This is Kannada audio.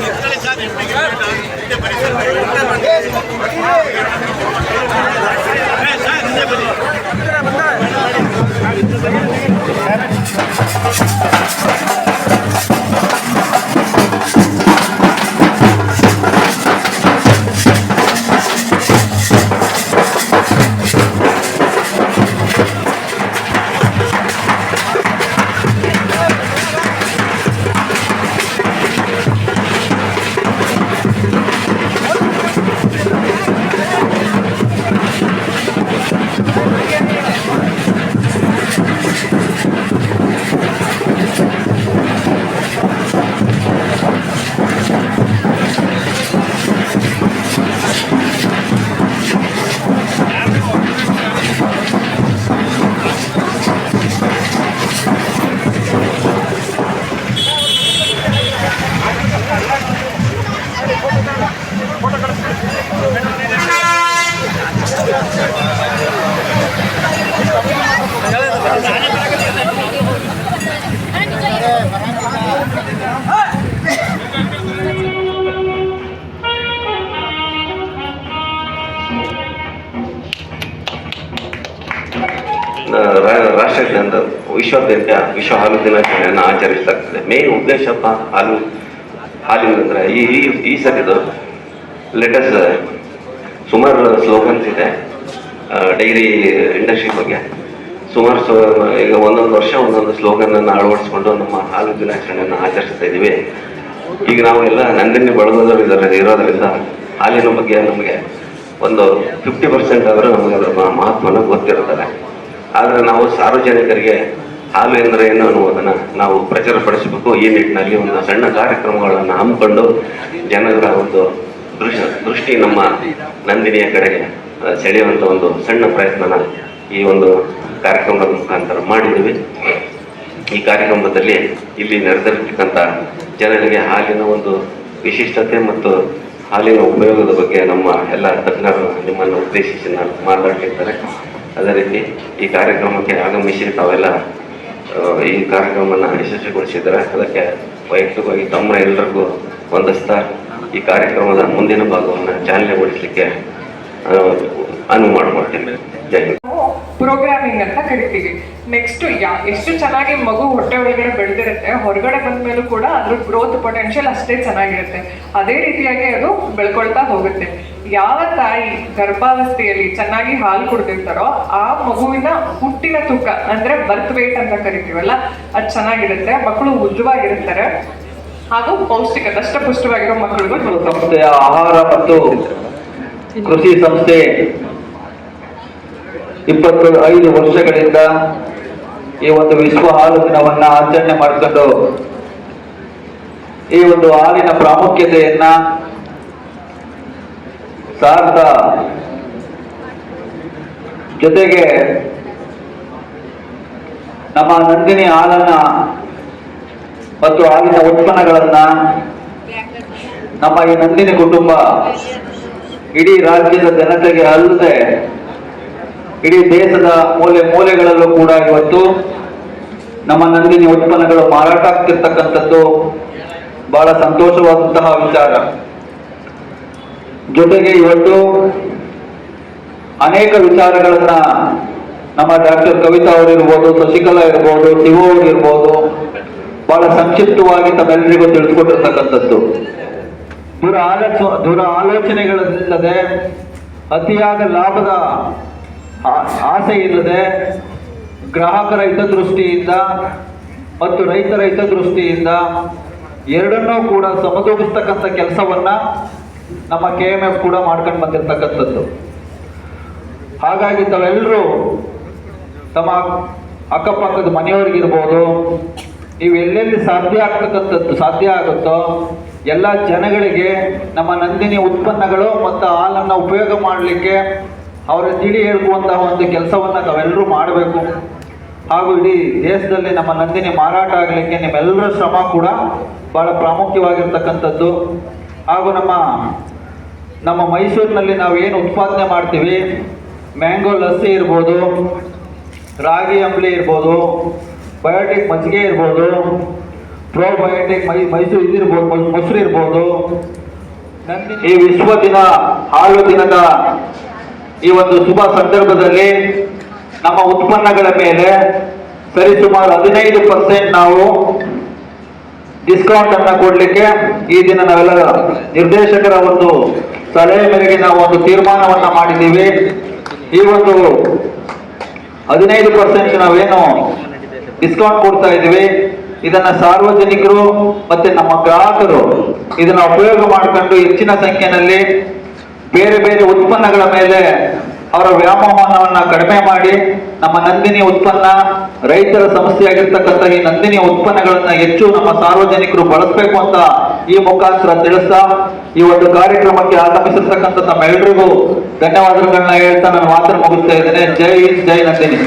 les années. ರಾ- ರಾಷ್ಟ್ರಾದ್ಯಂತ ವಿಶ್ವಾದ್ಯಂತ ವಿಶ್ವ ಹಾಲು ದಿನಾಚರಣೆಯನ್ನು ಆಚರಿಸಲಾಗ್ತದೆ. ಮೇನ್ ಉದ್ದೇಶ ಪ- ಹಾಲು, ಹಾಲಿನ ಅಂದ್ರೆ ಈ, ಈ- ಸರಿದು ಲೇಟೆಸ್ಟ್ ಸುಮಾರು ಸ್ಲೋಗನ್ಸ್ ಇದೆ. ಡೈರಿ ಇಂಡಸ್ಟ್ರಿ ಬಗ್ಗೆ. ಸುಮಾರು ಈಗ ಒಂದೊಂದು ವರ್ಷ ಒಂದೊಂದು ಸ್ಲೋಗನನ್ನು ಅಳವಡಿಸ್ಕೊಂಡು ನಮ್ಮ ಹಾಲು ದಿನಾಚರಣೆಯನ್ನು ಆಚರಿಸ್ತಾ ಇದ್ದೀವಿ. ಈಗ ನಾವು ಎಲ್ಲ ನಂದಿನಿ ಬಳಗೋದವರು ಇದರ ಇರೋದರಿಂದ ಹಾಲಿನ ಬಗ್ಗೆ ನಮಗೆ ಒಂದು ಫಿಫ್ಟಿ ಪರ್ಸೆಂಟ್ ಆದರೂ ನಮಗೆ ಅದರ ಮಹತ್ವನ ಗೊತ್ತಿರುತ್ತದೆ ಆದರೆ ನಾವು ಸಾರ್ವಜನಿಕರಿಗೆ ಹಾಲು ಎಂದರೆ ಏನು ಅನ್ನುವುದನ್ನು ನಾವು ಪ್ರಚಾರಪಡಿಸಬೇಕು. ಈ ನಿಟ್ಟಿನಲ್ಲಿ ಒಂದು ಸಣ್ಣ ಕಾರ್ಯಕ್ರಮಗಳನ್ನು ಹಮ್ಮಿಕೊಂಡು ಜನರ ಒಂದು ದೃಶ್ಯ ದೃಷ್ಟಿ ನಮ್ಮ ನಂದಿನಿಯ ಕಡೆಗೆ ಸೆಳೆಯುವಂಥ ಒಂದು ಸಣ್ಣ ಪ್ರಯತ್ನನ ಈ ಒಂದು ಕಾರ್ಯಕ್ರಮದ ಮುಖಾಂತರ ಮಾಡಿದ್ದೀವಿ. ಈ ಕಾರ್ಯಕ್ರಮದಲ್ಲಿ ಇಲ್ಲಿ ನೆರೆದಿರ್ತಕ್ಕಂಥ ಜನರಿಗೆ ಹಾಲಿನ ಒಂದು ವಿಶಿಷ್ಟತೆ ಮತ್ತು ಹಾಲಿನ ಉಪಯೋಗದ ಬಗ್ಗೆ ನಮ್ಮ ಎಲ್ಲ ತಜ್ಞರು ನಿಮ್ಮನ್ನು ಉದ್ದೇಶಿಸಿ ನಾನು ಮಾತಾಡ್ತಿದ್ದಾರೆ ಅದೇ ರೀತಿ ಈ ಕಾರ್ಯಕ್ರಮಕ್ಕೆ ಆಗಮಿಸಿ ತಾವೆಲ್ಲ ಈ ಕಾರ್ಯಕ್ರಮವನ್ನು ಯಶಸ್ವಿಗೊಳಿಸಿದ್ದಾರೆ. ಅದಕ್ಕೆ ವೈಯಕ್ತಿಕವಾಗಿ ತಮ್ಮ ಎಲ್ಲರಿಗೂ ವಂದಿಸ್ತಾ ಈ ಕಾರ್ಯಕ್ರಮದ ಮುಂದಿನ ಭಾಗವನ್ನು ಚಾಲನೆಗೊಳಿಸಲಿಕ್ಕೆ ಅನುವು ಮಾಡಿಕೊಡ್ತೀನಿ. ಜೈ ಪ್ರೋಗ್ರಾಮಿಂಗ್ ಅಂತ ಕರಿತೀವಿ. ನೆಕ್ಸ್ಟ್ ಯಾ, ಎಷ್ಟು ಚೆನ್ನಾಗಿ ಮಗು ಹೊಟ್ಟೆ ಒಳಗಡೆ ಬೆಳೆದಿರುತ್ತೆ, ಹೊರಗಡೆ ಬಂದ ಮೇಲೂ ಕೂಡ ಅದ್ರ ಗ್ರೋತ್ ಪೊಟೆನ್ಷಿಯಲ್ ಅಷ್ಟೇ ಚೆನ್ನಾಗಿರುತ್ತೆ. ಅದೇ ರೀತಿಯಾಗಿ ಅದು ಬೆಳ್ಕೊಳ್ತಾ ಹೋಗುತ್ತೆ. ಯಾವ ತಾಯಿ ಗರ್ಭಾವಸ್ಥೆಯಲ್ಲಿ ಚೆನ್ನಾಗಿ ಹಾಲು ಕುಡ್ದಿರ್ತಾರೋ ಆ ಮಗುವಿನ ಹುಟ್ಟಿನ ತೂಕ, ಅಂದ್ರೆ ಬರ್ತ್ ವೇಟ್ ಅಂತ ಕರಿತೀವಲ್ಲ, ಅದು ಚೆನ್ನಾಗಿರುತ್ತೆ, ಮಕ್ಕಳು ಉದ್ದವಾಗಿರ್ತಾರೆ ಹಾಗೂ ಪೌಷ್ಟಿಕ ದಷ್ಟಪುಷ್ಟವಾಗಿರೋ ಮಕ್ಕಳಿಗೂ ಸಂಸ್ಥೆಯ ಆಹಾರ ಮತ್ತು ಕೃಷಿ ಸಂಸ್ಥೆ ಇಪ್ಪತ್ತು ಐದು ವರ್ಷಗಳಿಂದ ಈ ಒಂದು ವಿಶ್ವ ಹಾಲು ದಿನವನ್ನ ಆಚರಣೆ ಮಾಡಿಕೊಂಡು ಈ ಒಂದು ಹಾಲಿನ ಪ್ರಾಮುಖ್ಯತೆಯನ್ನ ಸಾರ್ತಾ ಜೊತೆಗೆ ನಮ್ಮ ನಂದಿನಿ ಹಾಲನ್ನ ಮತ್ತು ಹಾಲಿನ ಉತ್ಪನ್ನಗಳನ್ನ ನಮ್ಮ ಈ ನಂದಿನಿ ಕುಟುಂಬ ಇಡೀ ರಾಜ್ಯದ ಜನತೆಗೆ ಅಲ್ಲದೆ ಇಡೀ ದೇಶದ ಮೂಲೆ ಮೂಲೆಗಳಲ್ಲೂ ಕೂಡ ಇವತ್ತು ನಮ್ಮ ನಂದಿನಿ ಉತ್ಪನ್ನಗಳು ಮಾರಾಟ ಆಗ್ತಿರ್ತಕ್ಕಂಥದ್ದು ಬಹಳ ಸಂತೋಷವಾದಂತಹ ವಿಚಾರ. ಜೊತೆಗೆ ಇವತ್ತು ಅನೇಕ ವಿಚಾರಗಳನ್ನ ನಮ್ಮ ಡಾಕ್ಟರ್ ಕವಿತಾ ಅವರು ಇರ್ಬೋದು ಶಶಿಕಲಾ ಇರ್ಬೋದು ಶಿವ ಇರ್ಬೋದು ಬಹಳ ಸಂಕ್ಷಿಪ್ತವಾಗಿ ತಮ್ಮೆಲ್ಲರಿಗೂ ತಿಳಿಸ್ಕೊಟ್ಟಿರ್ತಕ್ಕಂಥದ್ದು. ದೂರ ಆಲೋಚ, ದೂರ ಆಲೋಚನೆಗಳಿಲ್ಲದೆ, ಅತಿಯಾದ ಲಾಭದ ಆಸೆ ಇಲ್ಲದೆ, ಗ್ರಾಹಕರ ಹಿತದೃಷ್ಟಿಯಿಂದ ಮತ್ತು ರೈತರ ಹಿತದೃಷ್ಟಿಯಿಂದ ಎರಡನ್ನೂ ಕೂಡ ಸಮತೋಲಿಸ್ತಕ್ಕಂಥ ಕೆಲಸವನ್ನ ನಮ್ಮ ಕೆ ಎಂ ಎಫ್ ಕೂಡ ಮಾಡ್ಕೊಂಡು ಬಂದಿರತಕ್ಕಂಥದ್ದು. ಹಾಗಾಗಿ ತಾವೆಲ್ಲರೂ ತಮ್ಮ ಅಕ್ಕಪಕ್ಕದ ಮನೆಯವರಿಗಿರ್ಬೋದು ನೀವು ಎಲ್ಲೆಲ್ಲಿ ಸಾಧ್ಯ ಆಗ್ತಕ್ಕಂಥದ್ದು ಸಾಧ್ಯ ಆಗುತ್ತೋ, ಎಲ್ಲ ಜನಗಳಿಗೆ ನಮ್ಮ ನಂದಿನಿ ಉತ್ಪನ್ನಗಳು ಮತ್ತು ಹಾಲನ್ನು ಉಪಯೋಗ ಮಾಡಲಿಕ್ಕೆ ಅವರ ತಿಳಿ ಹೇಳ್ಕುವಂತಹ ಒಂದು ಕೆಲಸವನ್ನು ತಾವೆಲ್ಲರೂ ಮಾಡಬೇಕು. ಹಾಗೂ ಇಡೀ ದೇಶದಲ್ಲಿ ನಮ್ಮ ನಂದಿನಿ ಮಾರಾಟ ಆಗಲಿಕ್ಕೆ ನಿಮ್ಮೆಲ್ಲರ ಶ್ರಮ ಕೂಡ ಬಹಳ ಪ್ರಾಮುಖ್ಯವಾಗಿರ್ತಕ್ಕಂಥದ್ದು. ಹಾಗೂ ನಮ್ಮ ನಮ್ಮ ಮೈಸೂರಿನಲ್ಲಿ ನಾವು ಏನು ಉತ್ಪಾದನೆ ಮಾಡ್ತೀವಿ? ಮ್ಯಾಂಗೋ ಲಸ್ಸಿ ಇರ್ಬೋದು, ರಾಗಿ ಅಂಬ್ಲಿ ಇರ್ಬೋದು, ಬಯೋಟಿಕ್ ಮಜ್ಜಿಗೆ ಇರ್ಬೋದು, ಪ್ರೋಬಯೋಟಿಕ್ ಮೈ, ಮೈಸೂರು ಇದಿರ್ಬೋದು ಮೊಸ್- ಮೊಸರು ಇರ್ಬೋದು. ಈ ವಿಶ್ವ ದಿನ ಹಾಲು ದಿನದ ಈ ಒಂದು ಶುಭ ಸಂದರ್ಭದಲ್ಲಿ ನಮ್ಮ ಉತ್ಪನ್ನಗಳ ಮೇಲೆ ಸರಿಸುಮಾರು ಹದಿನೈದು ಪರ್ಸೆಂಟ್ ನಾವು ಡಿಸ್ಕೌಂಟ್ ಅನ್ನ ಕೊಡ್ಲಿಕ್ಕೆ ಈ ದಿನ ನಾವೆಲ್ಲ ನಿರ್ದೇಶಕರ ಒಂದು ಸಲಹೆ ಮೇರೆಗೆ ನಾವು ಒಂದು ತೀರ್ಮಾನವನ್ನ ಮಾಡಿದ್ದೀವಿ. ಈ ಒಂದು ಹದಿನೈದು ಪರ್ಸೆಂಟ್ ನಾವೇನು ಡಿಸ್ಕೌಂಟ್ ಕೊಡ್ತಾ ಇದ್ದೀವಿ. ಇದನ್ನ ಸಾರ್ವಜನಿಕರು ಮತ್ತೆ ನಮ್ಮ ಗ್ರಾಹಕರು ಇದನ್ನ ಉಪಯೋಗ ಮಾಡಿಕೊಂಡು ಹೆಚ್ಚಿನ ಸಂಖ್ಯೆಯಲ್ಲಿ ಬೇರೆ ಬೇರೆ ಉತ್ಪನ್ನಗಳ ಮೇಲೆ ಅವರ ವ್ಯಾಮೋಹವನ್ನ ಕಡಿಮೆ ಮಾಡಿ ನಮ್ಮ ನಂದಿನಿ ಉತ್ಪನ್ನ ರೈತರ ಸಮಸ್ಯೆ ಆಗಿರ್ತಕ್ಕಂಥ ಈ ನಂದಿನಿ ಉತ್ಪನ್ನಗಳನ್ನ ಹೆಚ್ಚು ನಮ್ಮ ಸಾರ್ವಜನಿಕರು ಬಳಸಬೇಕು ಅಂತ ಈ ಮುಖಾಂತರ ತಿಳಿಸ್ತಾ ಈ ಒಂದು ಕಾರ್ಯಕ್ರಮಕ್ಕೆ ಆಗಮಿಸಿರ್ತಕ್ಕಂಥ ತಮ್ಮೆಲ್ಲರಿಗೂ ಧನ್ಯವಾದಗಳನ್ನ ಹೇಳ್ತಾ ನಾನು ಮಾತ್ರ ಮುಗಿಸ್ತಾ ಇದ್ದೇನೆ. ಜೈ ಹಿಂದ್, ಜೈ ನಂದಿನಿ.